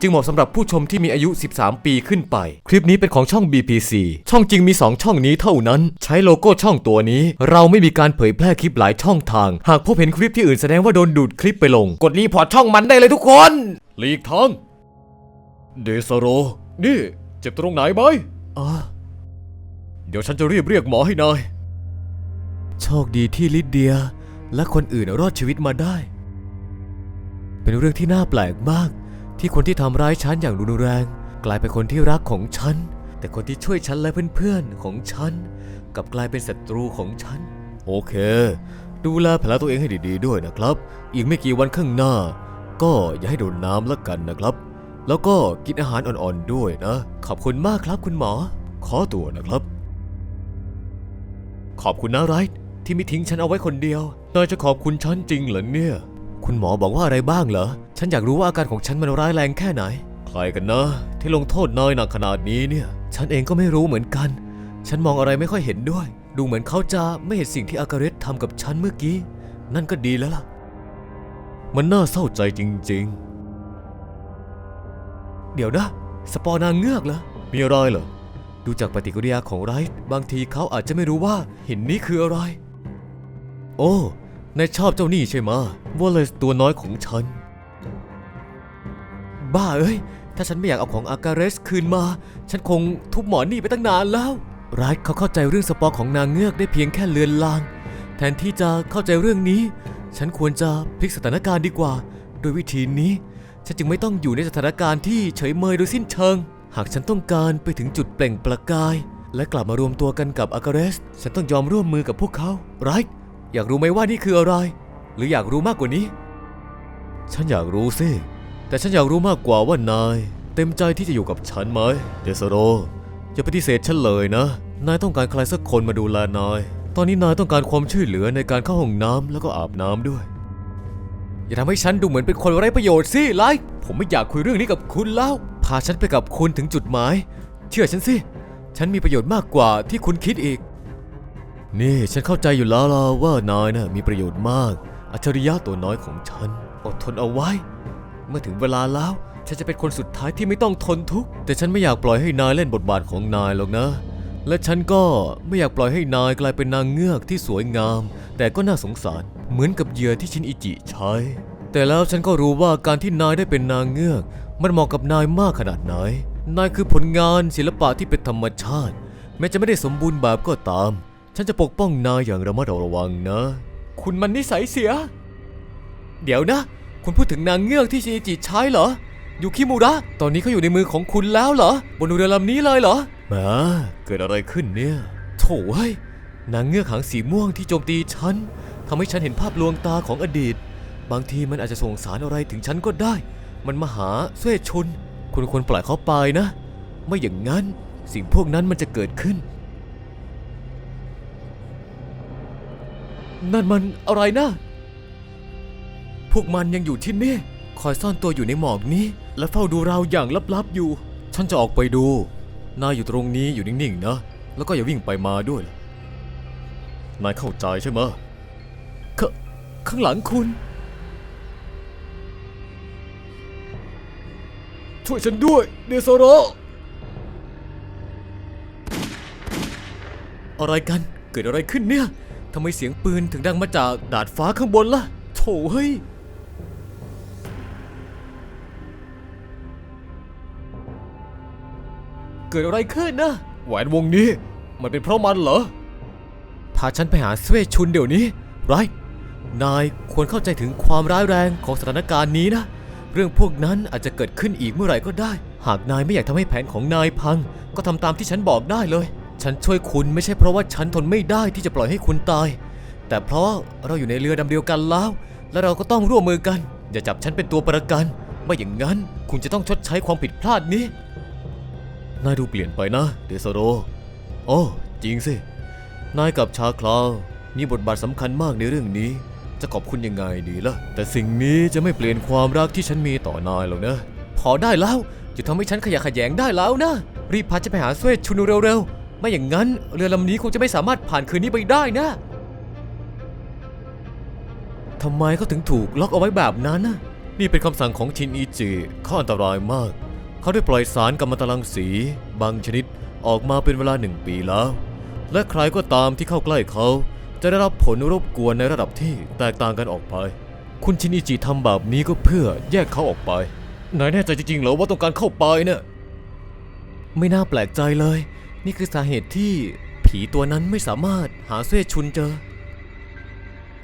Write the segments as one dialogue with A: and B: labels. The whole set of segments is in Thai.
A: จึงเหมาะสำหรับผู้ชมที่มีอายุ 13 ปีขึ้นไป คลิปนี้เป็นของช่อง BPC ช่องจริงมี 2 ช่องนี้เท่านั้น ใช้โลโก้ช่องตัวนี้ เราไม่มีการเผยแพร่คลิปหลายช่องทาง หากพบเห็นคลิปที่อื่นแสดงว่าโดนดูดคลิปไปลง กดรีพอร์ตช่องมันได้เลยทุกคนหลีกทางเดซโร นี่เจ็บตรงไหนไหมอ่าเดี๋ยวฉันจะรีบเรียกหมอให้นายโชคดีที่ลิเดีย และคนอื่นรอดชีวิตมาได้ เป็นเรื่องที่น่าแปลกมาก ที่คนที่ทำร้ายฉันอย่างรุนแรง กลายเป็นคนที่รักของฉัน แต่คนที่ช่วยฉันและเพื่อนๆของฉันกลับกลายเป็นศัตรูของฉัน โอเค ดูแลแผลตัวเองให้ดีๆด้วยนะครับ อีกไม่กี่วันข้างหน้า ก็อย่าให้โดนน้ำละกันนะครับ แล้วก็กินอาหารอ่อนๆด้วยนะ ขอบคุณมากครับคุณหมอ ขอตัวนะครับ ขอบคุณนะไรท์ที่ไม่ทิ้งฉันเอาไว้คนเดียวนายจะขอบคุณฉันจริงเหรอเนี่ย คุณหมอบอกว่าอะไรบ้างเหรอ ฉันอยากรู้ว่าอาการของฉันมันร้ายแรงแค่ไหน ใครกันนะ ที่ลงโทษนายหนักขนาดนี้เนี่ย ฉันเองก็ไม่รู้เหมือนกัน ฉันมองอะไรไม่ค่อยเห็นด้วย ดูเหมือนเขาจะไม่เห็นสิ่งที่อากาเรสทำกับฉันเมื่อกี้ นั่นก็ดีแล้วล่ะ มันน่าเศร้าใจจริง ๆ เดี๋ยวนะ สปอร์นางเงือกเหรอ มีอะไรเหรอ ดูจากปฏิกิริยาของไรท์บางทีเขาอาจจะไม่รู้ว่าหินนี้คืออะไร โอ้นายชอบเจ้านี่ใช่ไหมะว่าเลยตัวน้อยของฉัน บ้าเอ้ย ถ้าฉันไม่อยากเอาของอากาเรสคืนมา ฉันคงทุบหมอนี่ไปตั้งนานแล้วไรท์เขาเข้าใจเรื่องสปอร์ของนางเงือกได้เพียงแค่เลือนลาง แทนที่จะเข้าใจเรื่องนี้ ฉันควรจะพลิกสถานการณ์ดีกว่า โดยวิธีนี้ ฉันจึงไม่ต้องอยู่ในสถานการณ์ที่เฉยเมยโดยสิ้นเชิง หากฉันต้องการไปถึงจุดเปล่งประกาย และกลับมารวมตัวกันกับอากาเรส ฉันต้องยอมร่วมมือกับพวกเขาไรท์อยากรู้ไหมว่านี่คืออะไร หรืออยากรู้มากกว่านี้ ฉันอยากรู้สิ แต่ฉันอยากรู้มากกว่าว่านาย เต็มใจที่จะอยู่กับฉันไหมเดซโรอย่าปฏิเสธฉันเลยนะ นายต้องการใครสักคนมาดูแลนาย ตอนนี้นายต้องการความช่วยเหลือในการเข้าห้องน้ำแล้วก็อาบน้ำด้วย อย่าทำให้ฉันดูเหมือนเป็นคนไร้ประโยชน์สิไลท์ผมไม่อยากคุยเรื่องนี้กับคุณแล้ว พาฉันไปกับคุณถึงจุดหมาย เชื่อฉันสิ ฉันมีประโยชน์มากกว่าที่คุณคิดอีก นี่ฉันเข้าใจอยู่แล้วล่ะว่านายน่ะมีประโยชน์มาก อัจฉริยะตัวน้อยของฉัน อดทนเอาไว้ เมื่อถึงเวลาแล้ว ฉันจะเป็นคนสุดท้ายที่ไม่ต้องทนทุกข์ แต่ฉันไม่อยากปล่อยให้นายเล่นบทบาทของนายหรอกนะ และฉันก็ไม่อยากปล่อยให้นายกลายเป็นนางเงือกที่สวยงาม แต่ก็น่าสงสาร เหมือนกับเหยื่อที่ชินอิจิใช้ แต่แล้วฉันก็รู้ว่าการที่นายได้เป็นนางเงือก มันเหมาะกับนายมากขนาดไหน นายคือผลงานศิลปะที่เป็นธรรมชาติ แม้จะไม่ได้สมบูรณ์แบบก็ตาม ฉันจะปกป้องนายอย่างระมัดระวังนะ คุณมันนิสัยเสีย เดี๋ยวนะ คุณพูดถึงนางเงือกที่ชินอิจิใช้เหรอ ยูคิมูระ ตอนนี้เขาอยู่ในมือของคุณแล้วเหรอ บนเรือลำนี้เลยเหรอแหมาเกิดอะไรขึ้นเนี่ย โถ่เฮ้ย นางเงือกหางสีม่วงที่โจมตีฉันทำให้ฉันเห็นภาพลวงตาของอดีต บางทีมันอาจจะส่งสารอะไรถึงฉันก็ได้ มันมาหาเสวชุนคุณควรปล่อยเขาไปนะ ไม่อย่างนั้นสิ่งพวกนั้นมันจะเกิดขึ้น นั่นมันอะไรนะพ วกมันยังอยู่ที่นี่ คอยซ่อนตัวอยู่ในหมอกนี้ และเฝ้าดูเราอย่างลับๆอยู่ ฉันจะออกไปดู นายอยู่ตรงนี้อยู่นิ่งๆนะ แล้วก็อย่าวิ่งไปมาด้วยล่ะนายเข้าใจใช่ไหมขข้างหลังคุณ ช่วยฉันด้วย เดโซโรอะไรกัน เกิดอะไรขึ้นเนี่ย ทำไมเสียงปืนถึงดังมาจากดาดฟ้าข้างบนล่ะ โถเฮ้ย กิดอะไรขึ้นนะ แหวนวงนี้ มันเป็นเพราะมันเหรอ พาฉันไปหาสเวชุนเดี๋ยวนี้ ไร นายควรเข้าใจถึงความร้ายแรงของสถานการณ์นี้นะ เรื่องพวกนั้นอาจจะเกิดขึ้นอีกเมื่อไหร่ก็ได้ หากนายไม่อยากทำให้แผนของนายพัง ก็ทำตามที่ฉันบอกได้เลย ฉันช่วยคุณไม่ใช่เพราะว่าฉันทนไม่ได้ที่จะปล่อยให้คุณตาย แต่เพราะเราอยู่ในเรือดำเดียวกันแล้ว และเราก็ต้องร่วมมือกัน อย่าจับฉันเป็นตัวประกันไม่อย่างนั้นคุณจะต้องชดใช้ความผิดพลาดนี้ นายดูเปลี่ยนไปนะ เดซโรโอ้จริงสิ นายกับชาคลาวมีบทบาทสำคัญมากในเรื่องนี้ จะขอบคุณยังไงดีล่ะ แต่สิ่งนี้จะไม่เปลี่ยนความรักที่ฉันมีต่อนายหรอกนะ พอได้แล้วจะทำให้ฉันขยะแขยงได้แล้วนะ รีบพาฉันไปหาสเวทชุนเร็วๆ ไม่อย่างนั้นเรือลำนี้คงจะไม่สามารถผ่านคืนนี้ไปได้นะทำไมเขาถึงถูกล็อกเอาไว้แบบนั้นนะนี่เป็นคำสั่งของชินอิจิเขาอันตรายมาก เขาได้ปล่อยสารกัมมันตรังสี บางชนิดออกมาเป็นเวลาหนึ่งปีแล้ว และใครก็ตามที่เข้าใกล้เขา จะได้รับผลรบกวนในระดับที่แตกต่างกันออกไป คุณชินอิจิทำแบบนี้ก็เพื่อแยกเขาออกไปนายแน่ใจจริงๆเหรอว่าต้องการเข้าไปเนี่ยไม่น่าแปลกใจเลย นี่คือสาเหตุที่ผีตัวนั้นไม่สามารถหาเสวชุนเจอ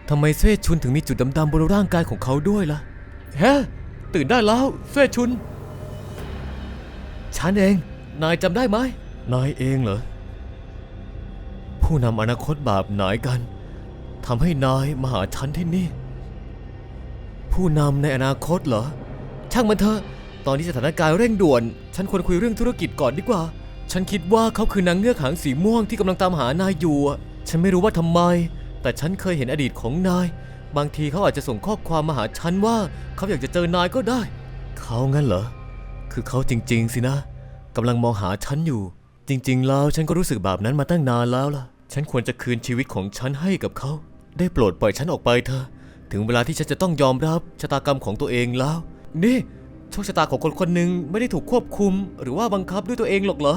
A: ทำไมเสวชุนถึงมีจุดดำๆบนร่างกายของเขาด้วยล่ะเฮ้ตื่นได้แล้วเสวชุน ฉันเอง นายจำได้ไหม นายเองเหรอ ผู้นำอนาคตแบบไหนกันทำให้นายมาหาฉันที่นี่ ผู้นำในอนาคตเหรอ ช่างมันเถอะ ตอนนี้สถานการณ์เร่งด่วน ฉันควรคุยเรื่องธุรกิจก่อนดีกว่า ฉันคิดว่าเขาคือนางเงือกหางสีม่วงที่กำลังตามหานายอยู่อะฉันไม่รู้ว่าทำไม แต่ฉันเคยเห็นอดีตของนาย บางทีเขาอาจจะส่งข้อความมาหาฉันว่า เขาอยากจะเจอนายก็ได้ เขางั้นเหรอ คือเขาจริง ๆ สินะกำลังมองหาฉันอยู่ จริง ๆ แล้วฉันก็รู้สึกแบบนั้นมาตั้งนานแล้วล่ะ ฉันควรจะคืนชีวิตของฉันให้กับเขา ได้โปรดปล่อยฉันออกไปเถอะถึงเวลาที่ฉันจะต้องยอมรับชะตากรรมของตัวเองแล้ว นี่โชคชะตาของคนคนหนึ่งไม่ได้ถูกควบคุม หรือว่าบังคับด้วยตัวเองหรอกเหรอ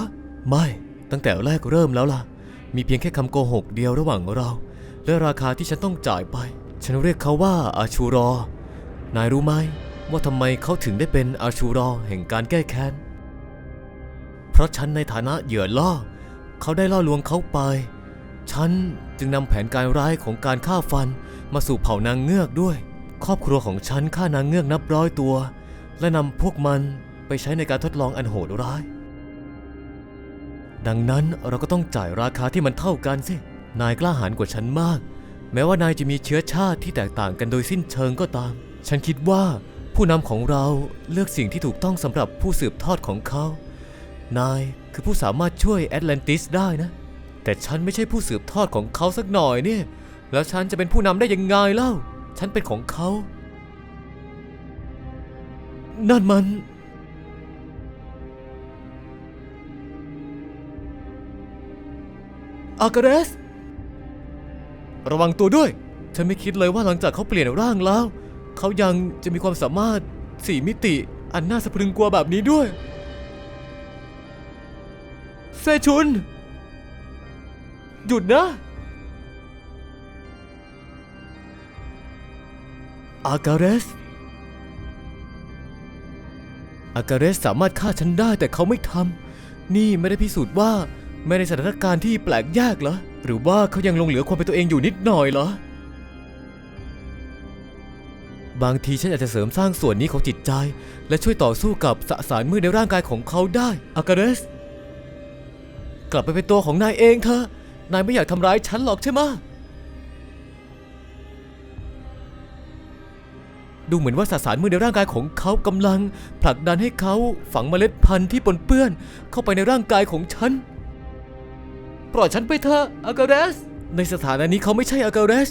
A: ไม่ ตั้งแต่แรกเริ่มแล้วล่ะ มีเพียงแค่คำโกหกเดียวระหว่างเรา และราคาที่ฉันต้องจ่ายไป ฉันเรียกเขาว่าอาชูรอ นายรู้ไหม ว่าทำไมเขาถึงได้เป็นอาชูรอแห่งการแก้แค้น เพราะฉันในฐานะเหยื่อล่อ เขาได้ล่อลวงเขาไป ฉันจึงนำแผนการร้ายของการฆ่าฟันมาสู่เผ่านางเงือกด้วย ครอบครัวของฉันฆ่านางเงือกนับร้อยตัว และนำพวกมันไปใช้ในการทดลองอันโหดร้าย ดังนั้นเราก็ต้องจ่ายราคาที่มันเท่ากันสิ นายกล้าหาญกว่าฉันมาก แม้ว่านายจะมีเชื้อชาติที่แตกต่างกันโดยสิ้นเชิงก็ตาม ฉันคิดว่า ผู้นำของเราเลือกสิ่งที่ถูกต้องสำหรับผู้สืบทอดของเขา นายคือผู้สามารถช่วยแอตแลนติสได้นะ แต่ฉันไม่ใช่ผู้สืบทอดของเขาสักหน่อยเนี่ย แล้วฉันจะเป็นผู้นำได้ยังไงเล่า ฉันเป็นของเขา นั่นมัน อากาเรสระวังตัวด้วย ฉันไม่คิดเลยว่าหลังจากเขาเปลี่ยนร่างแล้ว เขายังจะมีความสามารถสี่มิติอันน่าสะพรึงกลัวแบบนี้ด้วยเซชุน หยุดนะ อากาเรสอากาเรสสามารถฆ่าฉันได้แต่เขาไม่ทำนี่ไม่ได้พิสูจน์ว่าแม้ในสถานการณ์ที่แปลกยากเหรอ หรือว่าเขายังลงเหลือความเป็นตัวเองอยู่นิดหน่อยเหรอ บางทีฉันอาจจะเสริมสร้างส่วนนี้ของจิตใจ และช่วยต่อสู้กับสสารมืดในร่างกายของเขาได้อากาเรสกลับไปเป็นตัวของนายเองเถอะนายไม่อยากทำร้ายฉันหรอกใช่ไหมดูเหมือนว่าสสารมือในร่างกายของเขากำลัง ผลักดันให้เขาฝังเมล็ดพันธุ์ที่ปนเปื้อน เข้าไปในร่างกายของฉันปล่อยฉันไปเถอะอากาเรสในสถานะนี้เขาไม่ใช่อากาเรส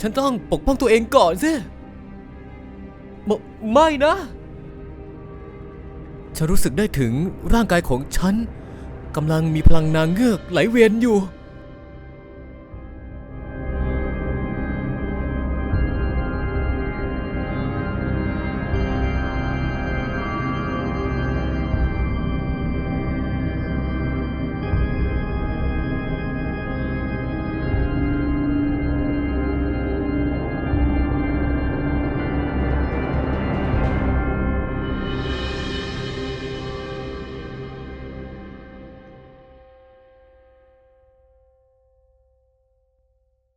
A: ฉันต้องปกป้องตัวเองก่อนสิ มไม่นะ ฉันรู้สึกได้ถึงร่างกายของฉันกำลังมีพลังนางเงือกไหลเวียนอยู่